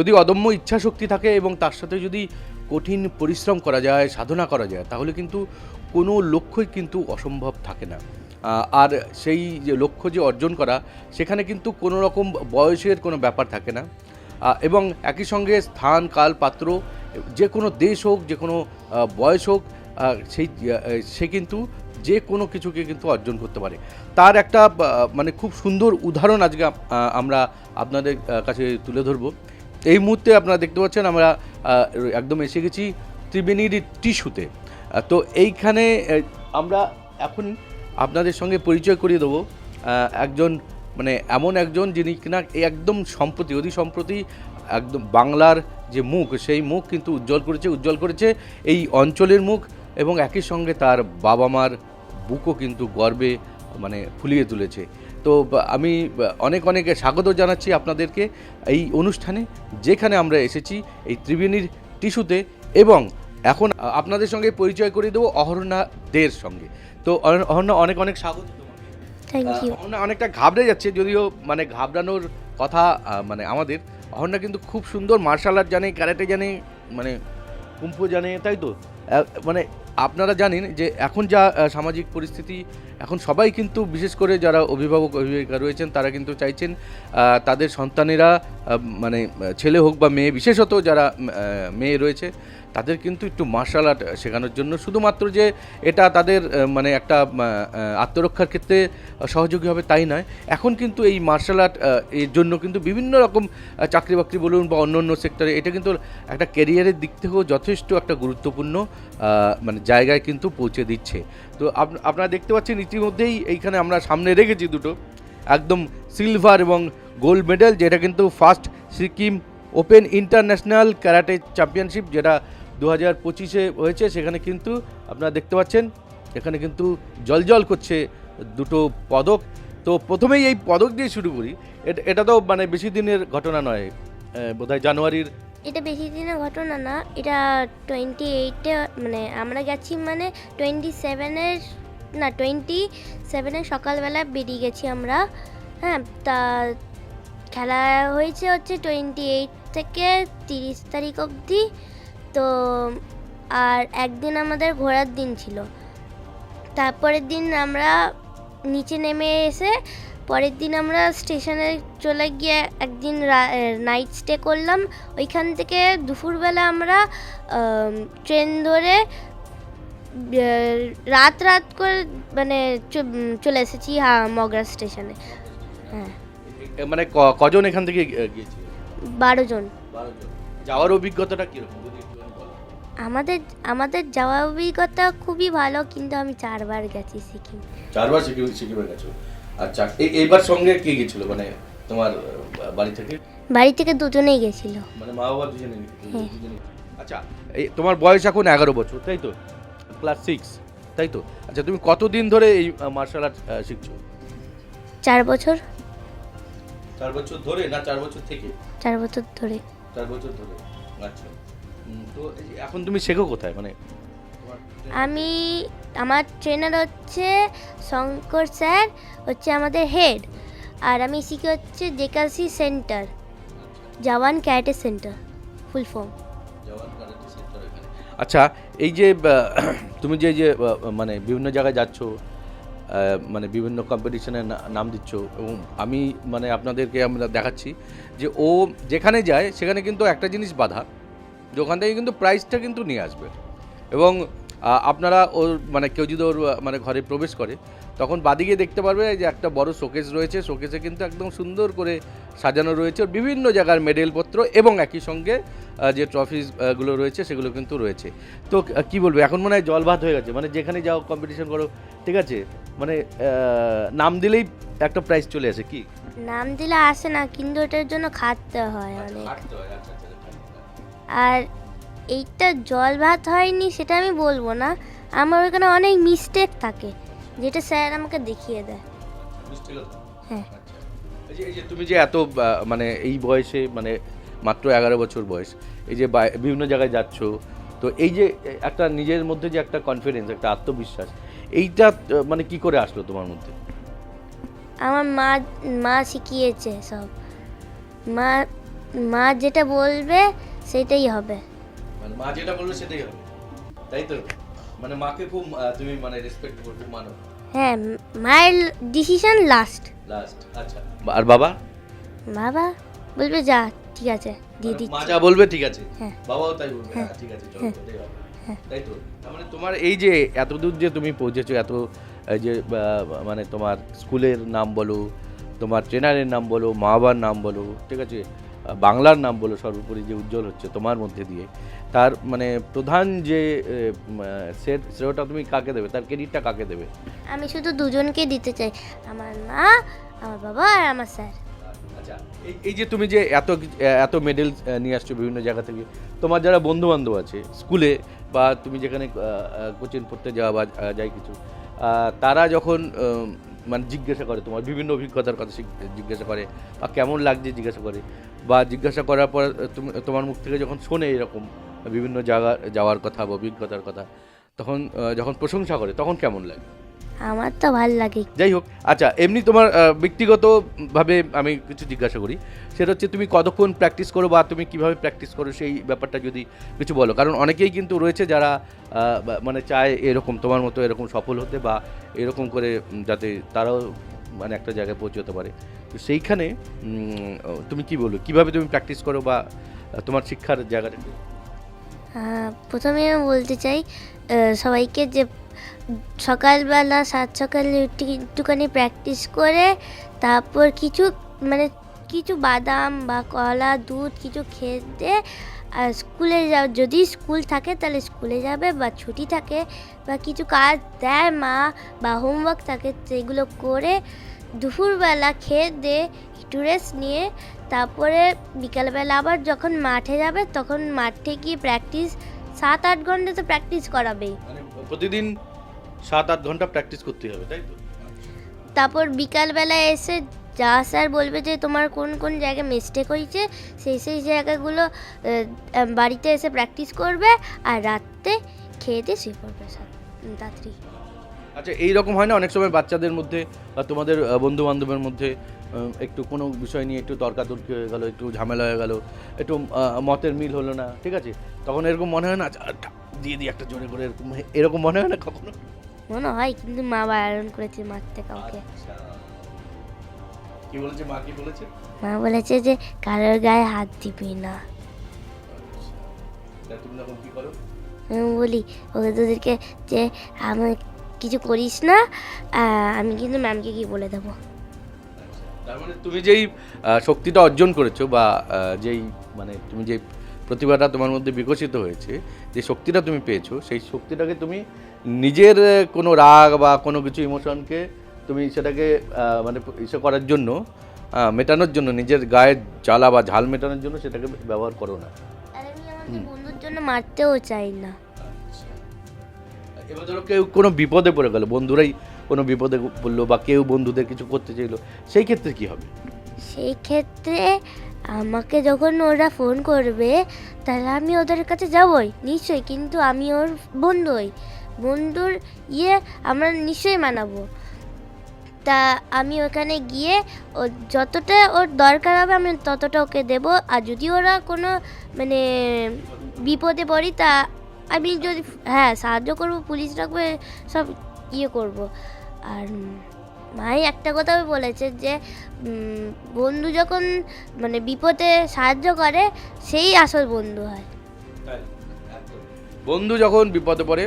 যদি অদম্য ইচ্ছাশক্তি থাকে এবং তার সাথে যদি কঠিন পরিশ্রম করা যায়, সাধনা করা যায়, তাহলে কিন্তু কোনো লক্ষ্যই কিন্তু অসম্ভব থাকে না। আর সেই যে লক্ষ্য যে অর্জন করা, সেখানে কিন্তু কোনো রকম বয়সের কোনো ব্যাপার থাকে না। এবং একই সঙ্গে স্থান, কাল, পাত্র, যে কোনো দেশ হোক, যে কোনো বয়স হোক সেই সে কিন্তু যে কোনো কিছুকে কিন্তু অর্জন করতে পারে। তার একটা মানে খুব সুন্দর উদাহরণ আজকে আমরা আপনাদের কাছে তুলে ধরবো। এই মুহূর্তে আপনারা দেখতে পাচ্ছেন আমরা একদম এসে গেছি ত্রিবেণীর টিস্যুতে। তো এইখানে আমরা এখন আপনাদের সঙ্গে পরিচয় করিয়ে দেবো একজন মানে এমন একজন যিনি কিনা একদম সম্প্রতি অতি সম্প্রতি একদম বাংলার যে মুখ, সেই মুখ কিন্তু উজ্জ্বল করেছে উজ্জ্বল করেছে এই অঞ্চলের মুখ এবং একই সঙ্গে তার বাবা মার বুকও কিন্তু গর্বে মানে ফুলিয়ে তুলেছে। তো আমি অনেক অনেক স্বাগত জানাচ্ছি আপনাদেরকে এই অনুষ্ঠানে যেখানে আমরা এসেছি এই ত্রিবেণীর টিস্যুতে এবং এখন আপনাদের সঙ্গে পরিচয় করে দেবো অহরণা দের সঙ্গে। তো অহর- অহরণা অনেক অনেক স্বাগত অহরণা অনেকটা ঘাবড়ে যাচ্ছে যদিও মানে ঘাবড়ানোর কথা মানে আমাদের। অহরণা কিন্তু খুব সুন্দর মার্শাল আর্ট জানে ক্যারাটে জানে মানে কুম্ফু জানে তাই তো? মানে আপনারা জানেন যে এখন যা সামাজিক পরিস্থিতি, এখন সবাই কিন্তু বিশেষ করে যারা অভিভাবক, অভিভাবিকা রয়েছেন, তারা কিন্তু চাইছেন তাদের সন্তানেরা মানে ছেলে হোক বা মেয়ে, বিশেষত যারা মেয়ে রয়েছে তাদের কিন্তু একটু মার্শাল আর্ট শেখানোর জন্য। শুধুমাত্র যে এটা তাদের মানে একটা আত্মরক্ষার ক্ষেত্রে সহযোগী হবে তাই নয়। এখন কিন্তু এই মার্শাল আর্ট এর জন্য কিন্তু বিভিন্ন রকম চাকরি বাকরি বলুন বা অন্য অন্য সেক্টরে এটা কিন্তু একটা ক্যারিয়ারের দিক থেকেও যথেষ্ট একটা গুরুত্বপূর্ণ মানে জায়গায় কিন্তু পৌঁছে দিচ্ছে। তো আপ- আপনারা দেখতে পাচ্ছেন ইতিমধ্যেই এইখানে আমরা সামনে রেখেছি দুটো। একদম সিলভার এবং গোল্ড মেডেল যেটা কিন্তু first Sikkim open international karate championship যেটা দু হাজার পঁচিশে হয়েছে, সেখানে কিন্তু আপনারা দেখতে পাচ্ছেন, এখানে কিন্তু জলজল করছে দুটো পদক। তো প্রথমেই এই পদক দিয়ে শুরু করি। এটা এটা তো মানে বেশি দিনের ঘটনা নয় বোধহয় জানুয়ারির। এটা বেশি দিনের ঘটনা না, এটা টোয়েন্টি এইটে মানে আমরা গেছি মানে টোয়েন্টি সেভেনের, না টোয়েন্টি সেভেনের সকালবেলা বেরিয়ে গেছি আমরা। হ্যাঁ তা খেলা হয়েছে হচ্ছে টোয়েন্টি এইট থেকে তিরিশ তারিখ অবধি। তো আর একদিন আমাদের ঘোরার দিন ছিল। তারপরের দিন আমরা নিচে নেমে এসে পরের দিন আমরা স্টেশনে চলে গিয়ে একদিন নাইট স্টে করলাম। ওইখান থেকে দুপুরবেলা আমরা ট্রেন ধরে রাত রাত করে মানে চলে এসেছি হ্যাঁ মগরা স্টেশনে। হ্যাঁ। মানে কজন এখান থেকে আহ, গিয়েছিল? বারো জন। যাওয়ার অভিজ্ঞতাটা কীরকম। আমাদের আমাদের যাওয়া অভিজ্ঞতা খুবই ভালো কিন্তু আমি চারবার গেছি সিকিম। চারবার সিকিম সিকিমে গেছো? আচ্ছা এইবার সঙ্গে কে গেছিল? মানে তোমার বাড়ি থেকে? বাড়ি থেকে দুজনেই গেছিল। মানে মা বাবা দুজনে হ্যাঁ। আচ্ছা এই তোমার বয়স এখন এগারো বছর তাই তো? ক্লাস সিক্স তাই তো? আচ্ছা তুমি কতদিন ধরে এই মার্শাল আর্ট শিখছো? চার বছর। চার বছর ধরে না চার বছর থেকে? চার বছর ধরে। চার বছর ধরে আচ্ছা। তো এখন তুমি শেখো কোথায়? মানে আমি আমার ট্রেনার হচ্ছে শঙ্কর স্যার হচ্ছে আমাদের হেড আর আমি শিখি হচ্ছে জেকাসি সেন্টার জওয়ান ক্যারেটে সেন্টার ফুল ফর্ম। আচ্ছা এই যে তুমি যে যে মানে বিভিন্ন জায়গায় যাচ্ছ মানে বিভিন্ন কম্পিটিশনের নাম দিচ্ছ এবং আমি মানে আপনাদেরকে আমরা দেখাচ্ছি যে ও যেখানে যায় সেখানে কিন্তু একটা জিনিস বাধা যে ওখান থেকে কিন্তু প্রাইসটা কিন্তু নিয়ে আসবে। এবং আপনারা ওর মানে কেউ যদি ওর মানে ঘরে প্রবেশ করে তখন বাদিকে দেখতে পারবে যে একটা বড় শোকেস রয়েছে। শোকেসে কিন্তু একদম সুন্দর করে সাজানো রয়েছে। ওর বিভিন্ন জায়গার মেডেলপত্র এবং একই সঙ্গে যে ট্রফিসগুলো রয়েছে সেগুলো কিন্তু রয়েছে। তো কি বলব? এখন মনে হয় জল ভাত হয়ে গেছে। মানে যেখানে যাও কম্পিটিশন করো ঠিক আছে? মানে নাম দিলেই একটা প্রাইজ চলে আসে কি? নাম দিলে আসে না কিন্তু ওটার জন্য খাটতে হয় অনেক। আর এইটা জল ভাত হয়নি সেটা আমি বলব না। আমার ওখানে অনেক মিস্টেক থাকে যেটা স্যার আমাকে দেখিয়ে দেয়। হ্যাঁ। আচ্ছা। এই যে- তুমি যে এত মানে এই বয়সে মানে মাত্র এগারো বছর বয়স এই যে বিভিন্ন জায়গায় যাচ্ছ তো এই যে একটা নিজের মধ্যে যে একটা কনফিডেন্স একটা আত্মবিশ্বাস এইটা মানে কি করে আসলো তোমার মধ্যে? আমার মা মা শিখিয়েছে সব। মা মা যেটা বলবে সেটাই হবে। মানে মা যেটা বলবে সেটাই হবে। তাই তো? মানে মাকে খুব তুমি মানে রেসপেক্ট করতে মানো। হ্যাঁ মায়ের ডিসিশন লাস্ট লাস্ট আচ্ছা। আর বাবা? বাবা বলবে যা ঠিক আছে দিয়ে মানে মা যা বলবে ঠিক আছে। হ্যাঁ। বাবাও তাই বলবে হ্যাঁ। ঠিক আছে চলো ওটাই হবে। তাই তো? তার মানে তোমার এই যে এত দূর যে তুমি পৌঁছেছো এত যে মানে তোমার স্কুলের নাম বলো তোমার ট্রেনারের নাম বলো মা বাবার নাম বলো ঠিক আছে? বাংলার নাম বলে সর্বোপরি যে উজ্জ্বল হচ্ছে তোমার মধ্যে দিয়ে তার মানে প্রধান যে সেটা তুমি কাকে দেবে? তার ক্রেডিটটা কাকে দেবে? আমি শুধু দুজনকে দিতে চাই আমার মা আমার বাবা আর আমার স্যার। আচ্ছা এই যে তুমি যে এত এত মেডেল নিয়ে আসছো বিভিন্ন জায়গা থেকে তোমার যারা বন্ধু বান্ধব আছে স্কুলে বা তুমি যেখানে কোচিং পড়তে যাওয়া বা যাই কিছু তারা যখন মানে জিজ্ঞাসা করে তোমার, বিভিন্ন অভিজ্ঞতার কথা জিজ্ঞাসা করে, বা কেমন লাগছে জিজ্ঞাসা করে, বা জিজ্ঞাসা করার পর তুমি, তোমার মুখ থেকে যখন শোনে এরকম বিভিন্ন জায়গা, যাওয়ার কথা বা অভিজ্ঞতার কথা, তখন যখন প্রশংসা করে, তখন কেমন লাগে? আমার তো ভালো লাগে। যাই হোক আচ্ছা এমনি তোমার ব্যক্তিগতভাবে আমি কিছু জিজ্ঞাসা করি। সেটা হচ্ছে তুমি কতক্ষণ প্র্যাকটিস করো বা তুমি কীভাবে প্র্যাকটিস করো সেই ব্যাপারটা যদি কিছু বলো। কারণ অনেকেই কিন্তু রয়েছে যারা মানে চায় এরকম তোমার মতো এরকম সফল হতে বা এরকম করে যাতে তারাও মানে একটা জায়গায় পৌঁছতে পারে। তো সেইখানে তুমি কি বলো? কীভাবে তুমি প্র্যাকটিস করো বা তোমার শিক্ষার জায়গাটা প্রথমে আমি বলতে চাই সবাইকে যে সকালবেলা সাত সকালে উঠে একটুখানি প্র্যাকটিস করে তারপর কিছু মানে কিছু বাদাম বা কলা, দুধ কিছু খেতে আর স্কুলে যা, যদি স্কুল থাকে তাহলে স্কুলে যাবে বা ছুটি থাকে বা কিছু কাজ দেয় মা বা হোমওয়ার্ক থাকে সেগুলো করে দুপুরবেলা খেয়ে দিয়ে একটু রেস্ট নিয়ে। তারপরে বিকালবেলা আবার যখন মাঠে যাবে তখন মাঠে গিয়ে প্র্যাকটিস সাত আট ঘণ্টা তো প্র্যাকটিস করাবেই। মানে প্রতিদিন সাত আট ঘণ্টা প্র্যাকটিস করতে হবে তাই তো? তারপর বিকালবেলা এসে যা স্যার বলবে যে তোমার কোন কোন জায়গায় মিস্টেক হয়েছে সেই সেই জায়গাগুলো বাড়িতে এসে প্র্যাকটিস করবে আর রাত্রে খেয়ে দিয়ে শুয়ে পড়বে স্যার তাড়াতাড়ি আচ্ছা এই রকম হয় না অনেক সময় বাচ্চাদের মধ্যে বা তোমাদের বন্ধু বান্ধবের মধ্যে একটু কোনো বিষয় নিয়ে একটু তর্কাতর্কি হয়ে গেলো একটু ঝামেলা হয়ে গেলো একটু মতের মিল হলো না ঠিক আছে? তখন এরকম মনে হয় না আচ্ছা, দিয়ে দিই একটা জোরে করে এরকম এরকম মনে হয় না কখনো? মনে হয় কিন্তু মা বারণ করেছে মারতে কাউকে। আচ্ছা। কি বলেছে মা কি বলেছে? মা বলেছে যে কারোর গায়ে হাত দিবি না। তা তুমি তখন কি করো? আমি বলি ওকে তোদেরকে যে আমি কিছু করিস না আমি কিন্তু ম্যামকে কি বলে দেবো। তার মানে তুমি যেই শক্তিটা অর্জন করেছ বা যেই মানে তুমি যে প্রতিভাটা তোমার মধ্যে বিকশিত হয়েছে যে শক্তিটা তুমি পেয়েছ সেই শক্তিটাকে তুমি নিজের কোনো রাগ বা কোনো কিছু ইমোশনকে তুমি সেটাকে মানে ইসে করার জন্য মেটানোর জন্য নিজের গায়ের জ্বালা বা ঝাল মেটানোর জন্য সেটাকে ব্যবহার করো না। বন্ধুর জন্য মারতেও চাই না। এবার ধরো কেউ কোনো বিপদে পড়ে গেল বন্ধুরাই কোনো বিপদে পড়ল বা কেউ বন্ধুদের কিছু করতে চাইলো সেই ক্ষেত্রে কি হবে? সেই ক্ষেত্রে আমাকে যখন ওরা ফোন করবে, তাহলে আমি ওদের কাছে যাবই। নিশ্চয়ই, কিন্তু আমি ওর বন্ধুই। বন্ধুর ইয়ে আমরা নিশ্চয়ই মানাবো। তা আমি ওখানে গিয়ে ও যতটা ওর দরকার হবে, আমি ততটা ওকে দেব। আর যদি ওরা কোনো মানে বিপদে পড়ি, তা আমি যদি হ্যাঁ সাহায্য করব, পুলিশ রাখবে সব ইয়ে করব। আর মাই একটা কথা বলেছে যে বন্ধু যখন মানে বিপদে সাহায্য করে, সেই আসল বন্ধু হয়। বন্ধু যখন বিপদে পড়ে,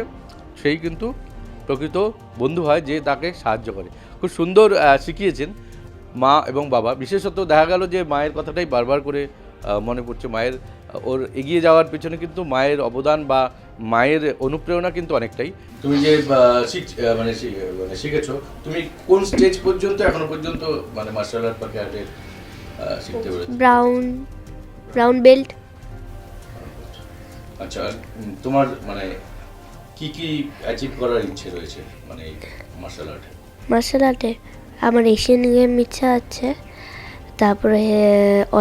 সেই কিন্তু প্রকৃত বন্ধু হয় যে তাকে সাহায্য করে। খুব সুন্দর শিখিয়েছেন মা এবং বাবা। বিশেষত দেখা গেল যে মায়ের কথাটাই বারবার করে মনে পড়ছে। মায়ের ওর এগিয়ে যাওয়ার পেছনে কিন্তু মায়ের অবদান বা মায়ের অনুপ্রেরণা কিন্তু অনেকটাই। তুমি যে মানে মানে শিখেছো তুমি কোন স্টেজ পর্যন্ত এখনও পর্যন্ত মানে মার্শাল আর্ট বা শিখতে পেরেছ? ব্রাউন ব্রাউন বেল্ট আচ্ছা তোমার মানে কি কি অ্যাচিভ করার ইচ্ছে রয়েছে মানে মার্শাল আর্টে মার্শাল আর্টে আমার এশিয়ান গেম ইচ্ছা আছে তারপরে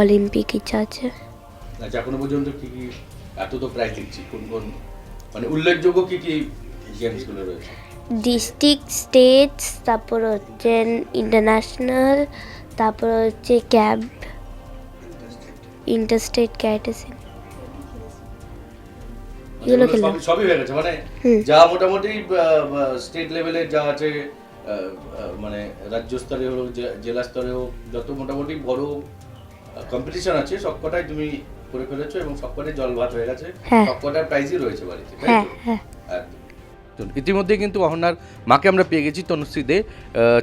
অলিম্পিক ইচ্ছা আছে। আচ্ছা এখনও পর্যন্ত কি কি এত তো প্রায় দেখছি কোন কোন মানে উল্লেখযোগ্য কি কি গেমসগুলো রয়েছে? ডিস্ট্রিক্ট স্টেটস তারপর হচ্ছে ইন্টারন্যাশনাল তারপর হচ্ছে ক্যাম্প ইন্টারস্টেট ক্যারেটেসিন এগুলো খেললাম। সবই- হয়ে গেছে মানে যা মোটামুটি স্টেট লেভেলে যা আছে মানে রাজ্য স্তরে হোক জেলা স্তরে হোক যত মোটামুটি বড় কম্পিটিশন আছে সবকটাই তুমি করে ফেলেছো এবং সবকটাই জল ভাত হয়ে গেছে। হ্যাঁ। সবকটার প্রাইজই রয়েছে বাড়িতে তাই হ্যাঁ তো? হ্যাঁ। ইতিমধ্যে কিন্তু অহনার মাকে আমরা পেয়ে গেছি তনুশ্রী দে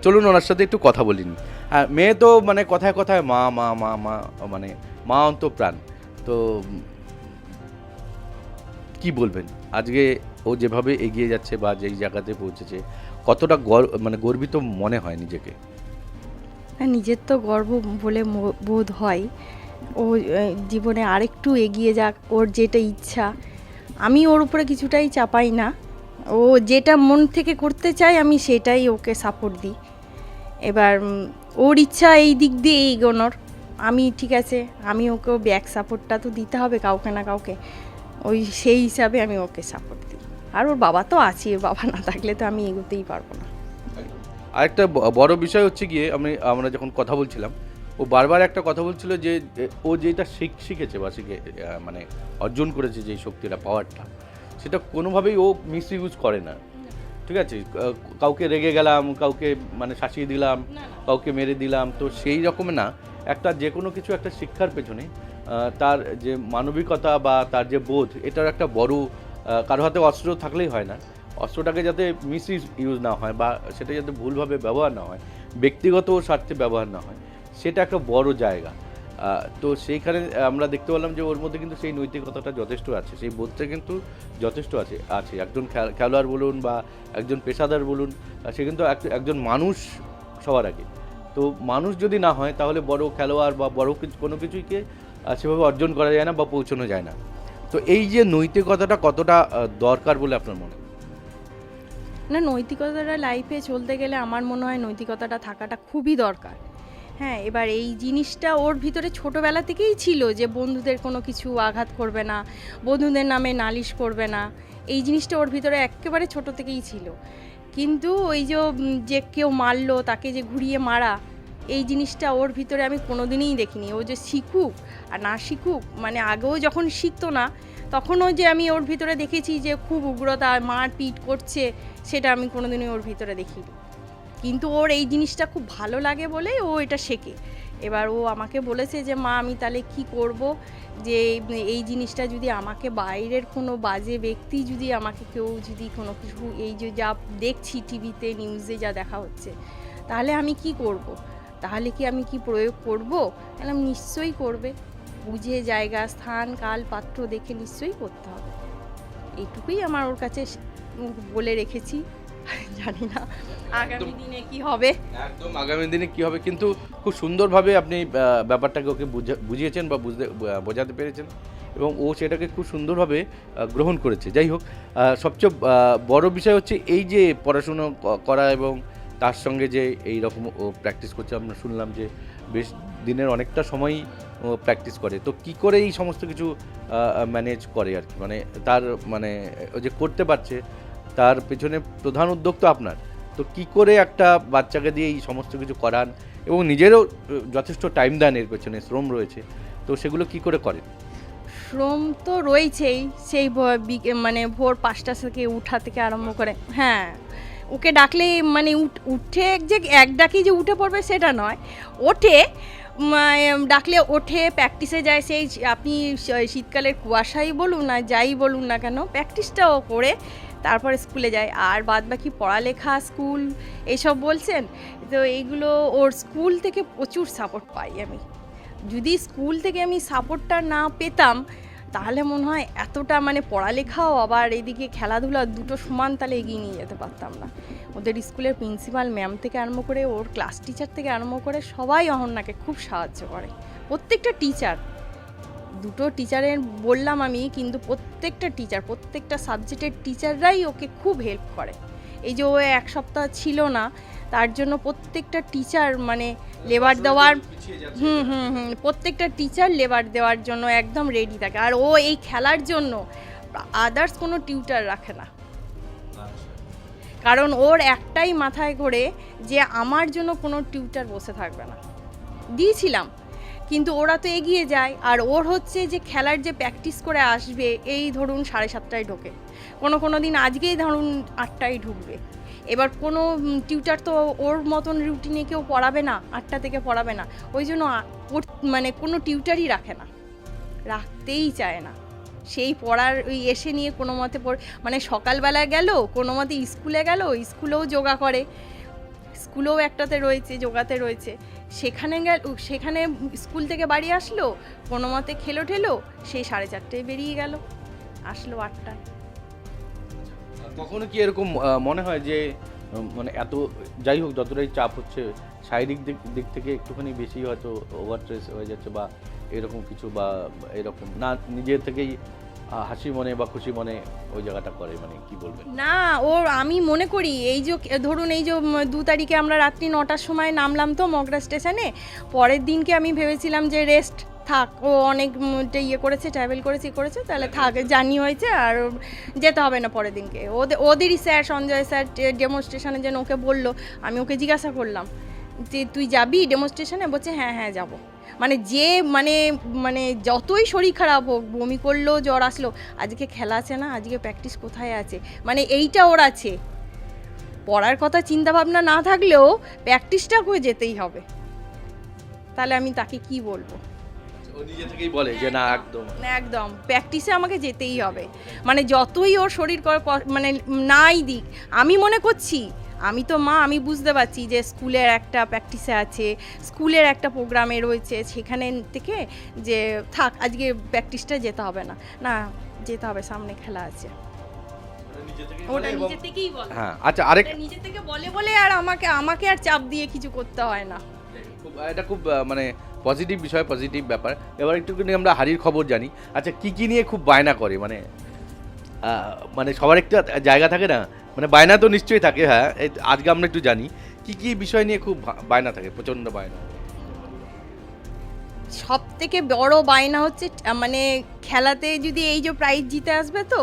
চলুন ওনার সাথে একটু কথা বলিনি হ্যাঁ মেয়ে তো মানে কথায় কথায় মা মা মা মা মানে মা অন্ত প্রাণ তো কি বলবেন? আজকে ও যেভাবে এগিয়ে যাচ্ছে বা যেই জায়গাতে পৌঁছেছে কতটা গর- মানে গর্বিত মনে হয় নিজেকে? হ্যাঁ নিজের তো গর্ব বলে বোধ হয়। ও জীবনে আরেকটু এগিয়ে যাক, ওর যেটা ইচ্ছা। আমি ওর উপরে কিছুটাই চাপাই না। ও যেটা মন থেকে করতে চায়, আমি সেটাই ওকে সাপোর্ট দিই। এবার ওর ইচ্ছা এই দিক দিয়ে এগোনোর। আমি, ঠিক আছে, আমি ওকে ব্যাক সাপোর্টটা তো দিতে হবে কাউকে না কাউকে। ওই সেই হিসাবে আমি ওকে সাপোর্ট দিই। আর ওর বাবা তো আছে বাবা না থাকলে তো আমি এগোতেই পারব না। আরেকটা বড় বিষয় হচ্ছে গিয়ে, আমি, আমরা যখন কথা বলছিলাম ও বারবার একটা কথা বলছিল যে ও যেটা শিখ শিখেছে বা শিখে মানে অর্জন করেছে যে শক্তিটা পাওয়ারটা সেটা কোনোভাবেই ও মিস ইউজ করে না। ঠিক আছে? কাউকে রেগে গেলাম কাউকে মানে শাসিয়ে দিলাম কাউকে মেরে দিলাম তো সেই রকম না। একটা যে কোনো কিছু একটা শিক্ষার পেছনে তার যে মানবিকতা বা তার যে বোধ এটার একটা বড় কারও হাতে অস্ত্র থাকলেই হয় না। অস্ত্রটাকে যাতে মিস ইউজ না হয় বা সেটা যাতে ভুলভাবে ব্যবহার না হয় ব্যক্তিগত স্বার্থে ব্যবহার না হয় সেটা একটা বড় জায়গা। তো সেইখানে আমরা দেখতে পেলাম যে ওর মধ্যে কিন্তু সেই নৈতিকতাটা যথেষ্ট আছে। সেই বোধটা কিন্তু যথেষ্ট আছে আছে। একজন খেলোয়াড় বলুন বা একজন পেশাদার বলুন, সে কিন্তু একজন মানুষ সবার আগে। তো মানুষ যদি না হয়, তাহলে বড় খেলোয়াড় বা বড় কোনো কিছুইকে সেভাবে অর্জন করা যায় না বা পৌঁছানো যায় না। তো এই যে নৈতিকতাটা কতটা দরকার বলে আপনার মনে হয়? না, নৈতিকতাটা লাইফে চলতে গেলে আমার মনে হয় নৈতিকতাটা থাকাটা খুবই দরকার। হ্যাঁ এবার এই জিনিসটা ওর ভিতরে ছোটোবেলা থেকেই ছিল যে বন্ধুদের কোনো কিছু আঘাত করবে না, বন্ধুদের নামে নালিশ করবে না। এই জিনিসটা ওর ভিতরে একেবারে ছোট থেকেই ছিল। কিন্তু ওই যে যে কেউ মারলো, তাকে যে ঘুরিয়ে মারা, এই জিনিসটা ওর ভিতরে আমি কোনোদিনই দেখিনি। ও যে শিখুক আর না শিখুক মানে আগেও যখন শিখতো না, তখনও যে আমি ওর ভিতরে দেখেছি যে খুব উগ্রতা, মারপিট করছে, সেটা আমি কোনোদিনই ওর ভিতরে দেখিনি। কিন্তু ওর এই জিনিসটা খুব ভালো লাগে বলেই ও এটা শেখে। এবার ও আমাকে বলেছে যে, মা, আমি তাহলে কি করব? যে, এই- জিনিসটা যদি আমাকে বাইরের কোনো বাজে ব্যক্তি যদি আমাকে কেউ যদি কোনো কিছু, এই যে যা দেখছি টিভিতে, নিউজে যা দেখা হচ্ছে, তাহলে আমি কি করব। তাহলে কি আমি কি প্রয়োগ করব? বললাম, নিশ্চয়ই করবে। বুঝে, জায়গা, স্থান, কাল, পাত্র দেখে নিশ্চয়ই করতে হবে। এইটুকুই আমার ওর কাছে বলে রেখেছি। জানি না আগামী দিনে কি হবে? একদম আগামী দিনে কি হবে? কিন্তু খুব সুন্দরভাবে আপনি ব্যাপারটাকে ওকে বুঝা- বুঝিয়েছেন বা বুঝতে বোঝাতে পেরেছেন এবং ও সেটাকে খুব সুন্দরভাবে গ্রহণ করেছে। যাই হোক সবচেয়ে বড় বিষয় হচ্ছে এই যে পড়াশুনো করা এবং তার সঙ্গে যে এই রকম ও প্র্যাকটিস করছে আমরা শুনলাম যে বেশ দিনের অনেকটা সময়ই ও প্র্যাকটিস করে। তো কি করে এই সমস্ত কিছু ম্যানেজ করে আর কি? মানে তার মানে ও যে করতে পারছে তার পেছনে প্রধান উদ্যোগ তো আপনার। তো কি করে একটা বাচ্চাকে দিয়ে এই সমস্ত কিছু করান এবং নিজেরও যথেষ্ট টাইম দেন এর পেছনে, শ্রম রয়েছে। তো সেগুলো কি করে করেন? শ্রম তো রয়েছেই, সেই মানে ভোর পাঁচটা থেকে উঠা থেকে আরম্ভ করে। হ্যাঁ ওকে ডাকলে মানে উঠ- যে এক ডাকি যে উঠে পড়বে সেটা নয়। ওঠে ডাকলে ওঠে প্র্যাকটিসে যায় সেই, আপনি শীতকালের কুয়াশাই বলুন না যাই বলুন না কেন প্র্যাকটিসটাও করে তারপরে স্কুলে যায়। আর বাদ বাকি পড়ালেখা, স্কুল এইসব বলছেন, তো এইগুলো ওর স্কুল থেকে প্রচুর সাপোর্ট পাই আমি। যদি স্কুল থেকে আমি সাপোর্টটা না পেতাম, তাহলে মনে হয় এতটা মানে পড়ালেখাও আবার এদিকে খেলাধুলা দুটো সমান তালে এগিয়ে নিয়ে যেতে পারতাম না। ওদের স্কুলের প্রিন্সিপাল ম্যাম থেকে আরম্ভ করে ওর ক্লাস টিচার থেকে আরম্ভ করে সবাই অহন্যাকে খুব সাহায্য করে। প্রত্যেকটা টিচার দুটো টিচারের বললাম আমি কিন্তু প্রত্যেকটা টিচার প্রত্যেকটা সাবজেক্টের টিচাররাই ওকে খুব হেল্প করে। এই যে ও এক সপ্তাহ ছিল না তার জন্য প্রত্যেকটা টিচার মানে লেবার দেওয়ার হুম হুম হুম প্রত্যেকটা টিচার লেবার দেওয়ার জন্য একদম রেডি থাকে। আর ও এই খেলার জন্য আদার্স কোনো টিউটার রাখে না। কারণ ওর একটাই মাথায় করে যে আমার জন্য কোনো টিউটার বসে থাকবে না। দিয়েছিলাম কিন্তু ওরা তো এগিয়ে যায়। আর ওর হচ্ছে যে খেলার যে প্র্যাকটিস করে আসবে, এই ধরুন সাড়ে সাতটায় ঢোকে। কোনো কোনো দিন আজকেই ধরুন আটটায় ঢুকবে। এবার কোনো টিউটার তো ওর মতন রুটিনে কেউ পড়াবে না, আটটা থেকে পড়াবে না। ওই জন্য ওর মানে কোনো টিউটারই রাখে না। রাখতেই চায় না। সেই পড়ার ওই এসে নিয়ে কোনো মতে মানে সকালবেলা গেল, কোনো মতে স্কুলে গেল, স্কুলেও যোগা করে। স্কুলেও একটাতে রয়েছে, যোগাতে রয়েছে। সেখানে গেল, সেখানে স্কুল থেকে বাড়ি আসলো, কোনো মতে খেলো ঠেলো, সেই সাড়ে চারটেয় বেরিয়ে গেল, আসলো আটটায়। কখনো কি এরকম মনে হয় যে মানে এত, যাই হোক, যতটাই চাপ হচ্ছে, শারীরিক দিক দিক থেকে একটুখানি বেশি হয়তো ওভার স্ট্রেস হয়ে যাচ্ছে বা এরকম কিছু বা এরকম। না নিজের থেকেই হাসি মনে বা খুশি মনে ওই জায়গাটা করে মানে কি বলবেন? না ও আমি মনে করি এই যে ধরুন এই যে দু তারিখে আমরা রাত্রি নটার সময় নামলাম তো মগরা স্টেশনে পরের দিনকে আমি ভেবেছিলাম যে রেস্ট থাক ও অনেক ইয়ে করেছে ট্রাভেল করেছে ই করেছে তাহলে থাক জার্নি হয়েছে আর যেতে হবে না পরের দিনকে। ওদের ওদেরই স্যার সঞ্জয় স্যার ডেমনস্ট্রেশনের জন্য ওকে বলল আমি ওকে জিজ্ঞাসা করলাম যে তুই যাবি ডেমনস্ট্রেশনে বলছে হ্যাঁ হ্যাঁ যাব। মানে যে মানে মানে যতই শরীর খারাপ হোক বমি করল জ্বর আসলো আজকে খেলা আছে না আজকে প্র্যাকটিস কোথায় আছে? মানে এইটা ওর আছে। পড়ার কথা চিন্তা ভাবনা না থাকলেও প্র্যাকটিসটা করে যেতেই হবে। তাহলে আমি তাকে কি বলব? নিজে থেকেই বলে যে না একদম। একদম। প্র্যাকটিসে আমাকে যেতেই হবে। মানে যতই ওর শরীর মানে নাই দিক আমি মনে করছি আমি তো মা আমি বুঝতে পারছি যে স্কুলের একটা প্র্যাকটিসে আছে স্কুলের একটা প্রোগ্রামে রয়েছে সেখানে থেকে যে থাক আজকে প্র্যাকটিসটা যেতে হবে না। না যেতে হবে সামনে খেলা আছে। ওটা নিজে থেকেই বলে হ্যাঁ আচ্ছা আরেক নিজে থেকে বলে বলে আর আমাকে আমাকে আর চাপ দিয়ে কিছু করতে হয় না। খুব এটা খুব মানে পজিটিভ বিষয় পজিটিভ ব্যাপার। এবার একটুখানি আমরা হারির খবর জানি। আচ্ছা কি কি নিয়ে খুব বায়না করে? মানে মানে সবার একটা জায়গা থাকে না? মানে বায়না তো নিশ্চয়ই থাকে হ্যাঁ? আজকে আমরা একটু জানি, কি কি বিষয় নিয়ে খুব বায়না থাকে প্রচণ্ড বায়না? সব থেকে বড় বায়না হচ্ছে মানে খেলাতে যদি এই যে প্রাইজ জিতে আসবে তো,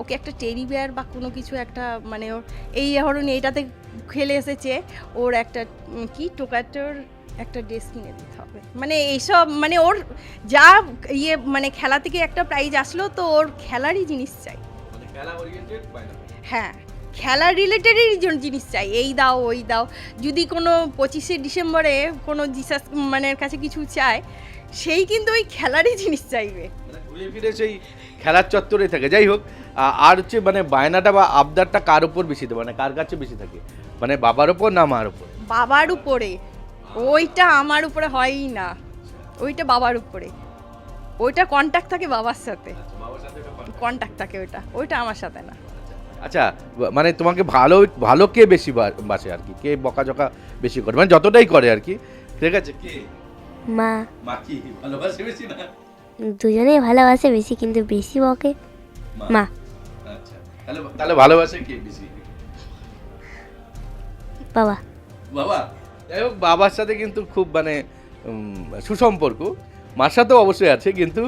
ওকে একটা টেরি বেয়ার বা কোনো কিছু একটা মানে ওর, এই ধরুন এইটাতে খেলে এসেছে, ওর একটা কি টোকাটোর একটা ড্রেস কিনে দিতে হবে। মানে এইসব মানে ওর যা ইয়ে মানে খেলা থেকে একটা প্রাইজ আসলো তো ওর খেলারই জিনিস চাই। মানে হ্যাঁ খেলা রিলেটেডই জিনিস চাই এই দাও ওই দাও। যদি কোনো পঁচিশে ডিসেম্বরে কোনো জিসাস মানে কাছে কিছু চায় সেই কিন্তু ওই খেলারই জিনিস চাইবে। মানে ঘুরে ফিরে সেই খেলার চত্বরে থাকে। যাই হোক আর হচ্ছে মানে বায়নাটা বা আবদারটা কার উপর বেশি দেয় মানে কার কাছে বেশি থাকে? মানে বাবার উপর না মার ওপর বাবার উপরে। ওইটা আমার উপরে হয়ই না। ওইটা বাবার উপরে। ওইটা কন্ট্যাক্ট থাকে বাবার সাথে। কন্ট্যাক্ট থাকে ওইটা। ওইটা আমার সাথে না। আচ্ছা মানে তোমাকে ভালো ভালো কে বেশি বাসে আর কি? কে বকাঝকা বেশি করে? মানে যতটাই করে আর কি। ঠিক আছে কে? মা। মা কি? ভালোবাসে বেশি না? দুজনেই ভালোবাসে বেশি কিন্তু বেশি বকে। মা। আচ্ছা। তাহলে তাহলে ভালোবাসে কে বেশি? বাবা। বাবা? যাই হোক, বাবার সাথে কিন্তু খুব মানে সুসম্পর্ক। মার সাথেও অবশ্যই আছে, কিন্তু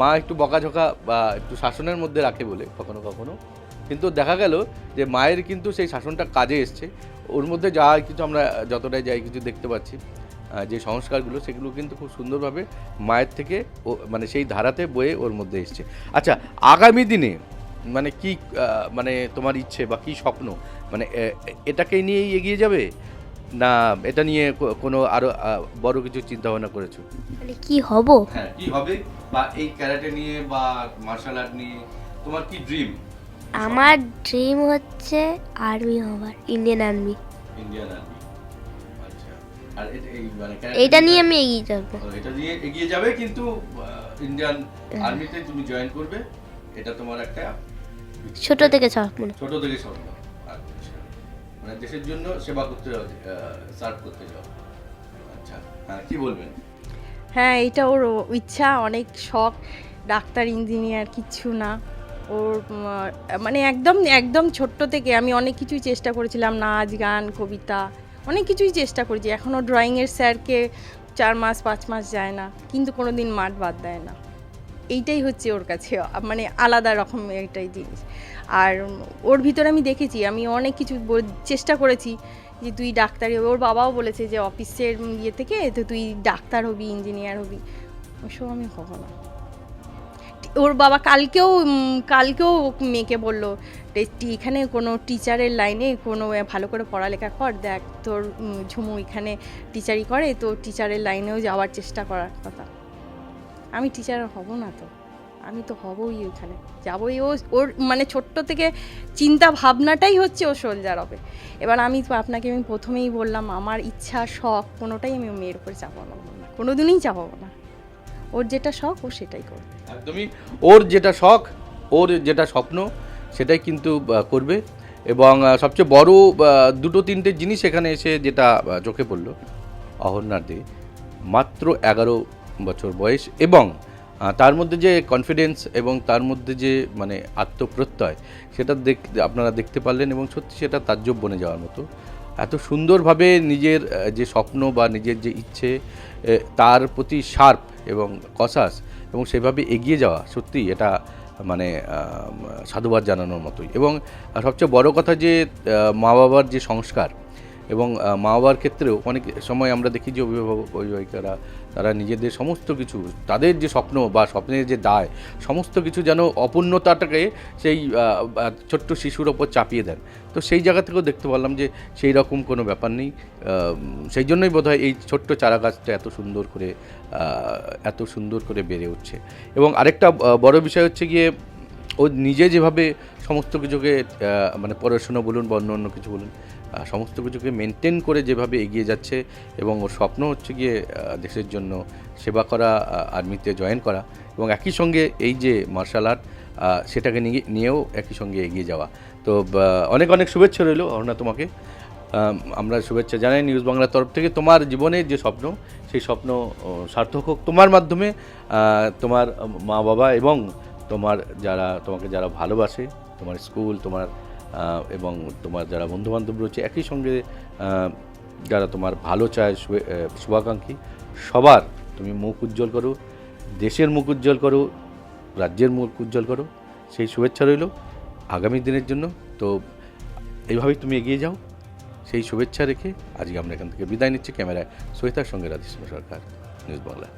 মা একটু বকাঝকা বা একটু শাসনের মধ্যে রাখে বলে, কখনো কখনো। কিন্তু দেখা গেল যে, মায়ের কিন্তু সেই শাসনটা কাজে এসছে। ওর মধ্যে যা কিছু আমরা যতটাই যাই কিছু দেখতে পাচ্ছি যে সংস্কারগুলো, সেগুলো কিন্তু খুব সুন্দরভাবে মায়ের থেকে ও মানে সেই ধারাতে বয়ে ওর মধ্যে এসছে। আচ্ছা আগামী দিনে মানে কি মানে তোমার ইচ্ছে বা কি স্বপ্ন? মানে এটাকে নিয়েই এগিয়ে যাবে? না এটা নিয়ে কোনো আরও বড় কিছু চিন্তা ভাবনা করেছ? মানে কি হব? হ্যাঁ কি হবে? বা এই ক্যারাটে নিয়ে বা মার্শাল আর্ট নিয়ে তোমার কি ড্রিম? আমার ড্রিম হচ্ছে আর্মি হওয়ার ইন্ডিয়ান আর্মি। Indian army. আচ্ছা আর এ- এই মানে এইটা নিয়ে আমি এগিয়ে যাব। এটা নিয়ে এগিয়ে যাবে কিন্তু ইন্ডিয়ান আর্মিতে তুমি জয়েন করবে এটা তোমার একটা ছোট থেকে স্বপ্ন ছোট থেকে স্বপ্ন মানে দেশের জন্য সেবা করতে সার্ভ করতে যাও। আচ্ছা হ্যাঁ কি বলবেন? হ্যাঁ এটা ওর ইচ্ছা, অনেক শখ। ডাক্তার, ইঞ্জিনিয়ার, কিচ্ছু না। ওর মানে একদম একদম ছোট্ট থেকে আমি অনেক কিছুই চেষ্টা করেছিলাম, নাচ, গান, কবিতা, অনেক কিছুই চেষ্টা করেছি। এখনও ড্রয়িংয়ের স্যারকে চার মাস, পাঁচ মাস যায় না, কিন্তু কোনো দিন মাঠ বাদ দেয় না। এইটাই হচ্ছে ওর কাছে মানে আলাদা রকম এইটাই জিনিস। আর ওর ভিতরে আমি দেখেছি আমি অনেক কিছু চেষ্টা করেছি যে তুই ডাক্তারি হবি ওর বাবাও বলেছে যে অফিসের ইয়ে থেকে তো তুই ডাক্তার হবি ইঞ্জিনিয়ার হবি। ওসব আমি হব না। ওর বাবা কালকেও কালকেও মেয়েকে বলল "রে, তুই এখানে কোনো টিচারের লাইনে কোনো ভালো করে পড়ালেখা কর দেখ তোর ঝুমু এখানে টিচারই করে তো টিচারের লাইনেও যাওয়ার চেষ্টা করার কথা। আমি টিচার হব না তো। আমি তো হবই ওইখানে যাবই ও, ওর মানে ছোট্ট থেকে চিন্তা ভাবনাটাই হচ্ছে ও সোলজার হবে। এবার আমি তো আপনাকে আমি প্রথমেই বললাম, আমার ইচ্ছা, শখ, কোনোটাই আমি মেয়ের উপরে চাপাবো না। কোনো দিনই চাপাবো না। ওর যেটা শখ, ও সেটাই করবে। একদমই। ওর যেটা শখ, ওর যেটা স্বপ্ন, সেটাই কিন্তু করবে। এবং সবচেয়ে বড় দুটো তিনটে জিনিস এখানে এসে যেটা চোখে পড়ল। অহরনার দে মাত্র এগারো বছর বয়স এবং তার মধ্যে যে কনফিডেন্স এবং তার মধ্যে যে মানে আত্মপ্রত্যয়, সেটা দেখ, আপনারা দেখতে পারলেন এবং সত্যি সেটা তাজ্জব বনে যাওয়ার মতো। এত সুন্দরভাবে নিজের যে স্বপ্ন বা নিজের যে ইচ্ছে তার প্রতি শার্প এবং কসাস এবং সেভাবে এগিয়ে যাওয়া, সত্যি এটা মানে সাধুবাদ জানানোর মতোই। এবং সবচেয়ে বড় কথা যে মা বাবার যে সংস্কার এবং মা বাবার ক্ষেত্রেও অনেক সময় আমরা দেখি যে অভিভাবক অভিভাবিকারা তারা নিজেদের সমস্ত কিছু, তাদের যে স্বপ্ন বা স্বপ্নের যে দায়, সমস্ত কিছু যেন অপূর্ণতাটাকে সেই ছোট্ট শিশুর ওপর চাপিয়ে দেন। তো সেই জায়গা থেকেও দেখতে পারলাম যে সেই রকম কোনো ব্যাপার নেই। সেই জন্যই বোধহয় এই ছোট্ট চারা গাছটা এত সুন্দর করে এত সুন্দর করে বেড়ে উঠছে। এবং আরেকটা বড় বিষয় হচ্ছে গিয়ে, ও নিজে যেভাবে সমস্ত কিছুকে মানে পড়াশোনা বলুন বা অন্য অন্য কিছু বলুন সমস্ত কিছুকে মেনটেন করে যেভাবে এগিয়ে যাচ্ছে এবং ওর স্বপ্ন হচ্ছে গিয়ে দেশের জন্য সেবা করা আর্মিতে জয়েন করা এবং একই সঙ্গে এই যে মার্শাল আর্ট সেটাকে নিয়ে, নিয়েও একই সঙ্গে এগিয়ে যাওয়া। তো অনেক অনেক শুভেচ্ছা রইল অরুণা তোমাকে। আমরা শুভেচ্ছা জানাই নিউজ বাংলার তরফ থেকে। তোমার জীবনের যে স্বপ্ন, সেই স্বপ্ন সার্থক হোক তোমার মাধ্যমে তোমার মা বাবা এবং তোমার যারা, তোমাকে যারা ভালোবাসে, তোমার স্কুল, তোমার এবং তোমার যারা বন্ধুবান্ধব রয়েছে, একই সঙ্গে যারা তোমার ভালো চায় শুভাকাঙ্ক্ষী, সবার তুমি মুখ উজ্জ্বল করো, দেশের মুখ উজ্জ্বল করো, রাজ্যের মুখ উজ্জ্বল করো। সেই শুভেচ্ছা রইল আগামী দিনের জন্য। তো এইভাবেই তুমি এগিয়ে যাও। সেই শুভেচ্ছা রেখে আজকে আমরা এখান থেকে বিদায় নিচ্ছি। ক্যামেরায় সহিতার সঙ্গে রাধেশ্যাম সরকার, নিউজ বাংলা।